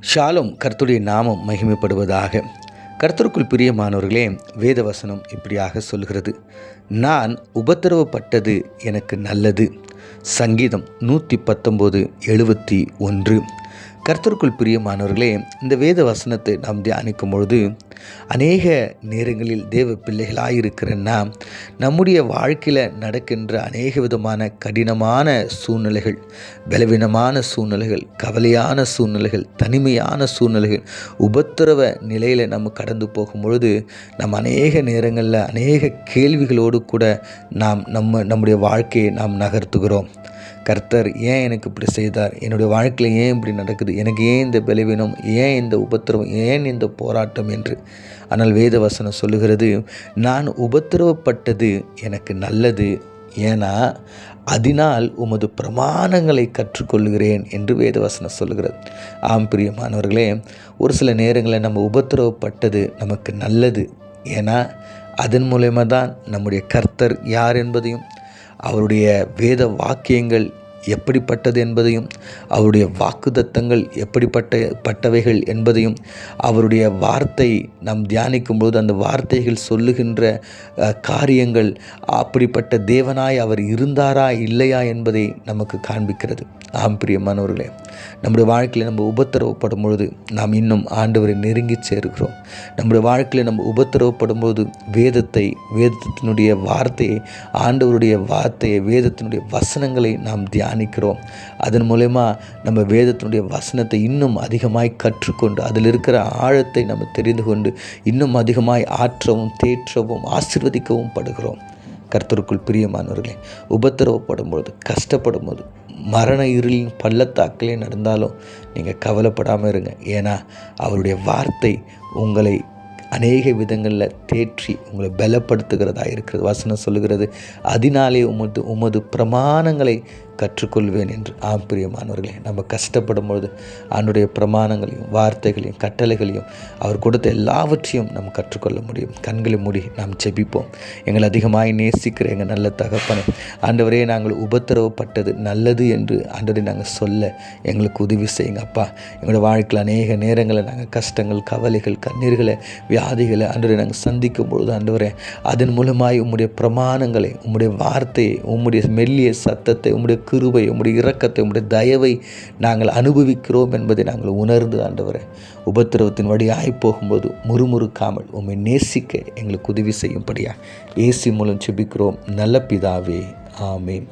ஷாலும் கர்த்துடைய நாமம் மகிமைப்படுவதாக. கர்த்தருக்குள் பிரியமானவர்களே வேதவசனம் இப்படியாக சொல்கிறது நான் உபத்திரவப்பட்டது எனக்கு நல்லது. சங்கீதம் நூற்றி பத்தொம்போது எழுபத்தி ஒன்று. கர்த்தருக்குள் பிரியமானவர்களே இந்த வேத வசனத்தை நாம் தியானிக்கும் பொழுது அநேக நேரங்களில் தேவ பிள்ளைகளாக நாம் நம்முடைய வாழ்க்கையில் நடக்கின்ற அநேக விதமான கடினமான சூழ்நிலைகள் பலவீனமான சூழ்நிலைகள் கவலையான சூழ்நிலைகள் தனிமையான சூழ்நிலைகள் உபத்திரவ நிலையில் நம்ம கடந்து போகும் பொழுது நம்ம அநேக நேரங்களில் அநேக கேள்விகளோடு கூட நாம் நம்ம நம்முடைய வாழ்க்கையை நாம் நகர்த்துகிறோம். கர்த்தர் ஏன் எனக்கு இப்படி செய்தார்? என்னுடைய வாழ்க்கையில் ஏன் இப்படி நடக்குது? எனக்கு ஏன் இந்த பலவீனம் ஏன் இந்த உபத்திரவம்? ஏன் இந்த போராட்டம் என்று? ஆனால் வேத வசனம் சொல்லுகிறது நான் உபத்திரவப்பட்டது எனக்கு நல்லது. ஏன்னா அதனால் உமது பிரமாணங்களை கற்றுக்கொள்கிறேன் என்று வேதவசனம் சொல்லுகிறது. ஆம் பிரியமானவர்களே ஒரு சில நேரங்களில் நம்ம உபத்திரவப்பட்டது நமக்கு நல்லது. ஏன்னா அதன் மூலயமா தான் நம்முடைய கர்த்தர் யார் என்பதையும் அவருடைய வேத வாக்கியங்கள் எப்படிப்பட்டது என்பதையும் அவருடைய வாக்குதத்தங்கள் எப்படிப்பட்ட பட்டவைகள் என்பதையும் அவருடைய வார்த்தை நாம் தியானிக்கும்போது அந்த வார்த்தைகள் சொல்லுகின்ற காரியங்கள் அப்படிப்பட்ட தேவனாய் அவர் இருந்தாரா இல்லையா என்பதை நமக்கு காண்பிக்கிறது. ஆம் பிரியமானவர்களே. நம்முடைய வாழ்க்கையில் நம்ம உபத்திரவப்படும் பொழுது நாம் இன்னும் ஆண்டவரை நெருங்கி சேர்கிறோம். நம்முடைய வாழ்க்கையில் நம்ம உபத்திரவப்படும் போது வேதத்தை வேதத்தினுடைய வார்த்தையை ஆண்டவருடைய வார்த்தையை வேதத்தினுடைய வசனங்களை நாம் தியானிக்கிறோம். அதன் மூலயமா நம்ம வேதத்தினுடைய வசனத்தை இன்னும் அதிகமாய் கற்றுக்கொண்டு அதில் இருக்கிற ஆழத்தை நம்ம தெரிந்து கொண்டு இன்னும் அதிகமாய் ஆற்றவும் தேற்றவும் ஆசிர்வதிக்கவும் படுகிறோம். கர்த்தருக்குள் பிரியமானவர்களே உபத்திரவப்படும் பொழுது கஷ்டப்படும் போது மரண இருளின் பள்ளத்தாக்கிலே நடந்தாலும் நீங்கள் கவலைப்படாமல் இருங்க. ஏன்னா அவருடைய வார்த்தை உங்களை அநேக விதங்களில் தேற்றி உங்களை பலப்படுத்துகிறதா இருக்கிறது. வசனம் சொல்லுகிறது அதனாலே உமது உமது பிரமாணங்களை கற்றுக்கொள்வேன் என்று. ஆம்பிரியமானவர்களே நம்ம கஷ்டப்படும் பொழுது அவனுடைய பிரமாணங்களையும் வார்த்தைகளையும் கட்டளைகளையும் அவர் கொடுத்த எல்லாவற்றையும் நம்ம கற்றுக்கொள்ள முடியும். கண்களை மூடி நாம் செபிப்போம் எங்களை அதிகமாக நேசிக்கிற எங்கள் நல்ல தகப்பனை ஆண்டவரே நாங்கள் உபத்திரவப்பட்டது நல்லது என்று ஆண்டவரை நாங்கள் சொல்ல எங்களுக்கு உதவி செய்யுங்க அப்பா. எங்களோட வாழ்க்கையில் அநேக நேரங்களில் நாங்கள் கஷ்டங்கள் கவலைகள் கண்ணீர்களை வியாதிகளை ஆண்டவரை நாங்கள் சந்திக்கும் பொழுது அன்றுவரே அதன் மூலமாய் உம்முடைய பிரமாணங்களை உம்முடைய வார்த்தையை உம்முடைய மெல்லிய சத்தத்தை உம்முடைய கிருபை உம்முடைய இரக்கத்தை உம்முடைய தயவை நாங்கள் அனுபவிக்கிறோம் என்பதை நாங்கள் உணர்ந்து ஆண்டவரை உபத்திரவத்தின் வழியாய் போகும்போது முறுமுறுக்காமல் உண்மை நேசிக்க எங்களுக்கு உதவி செய்யும்படியா ஏசி மூலம் செபிக்கிறோம். நல்ல பிதாவே ஆமேன்.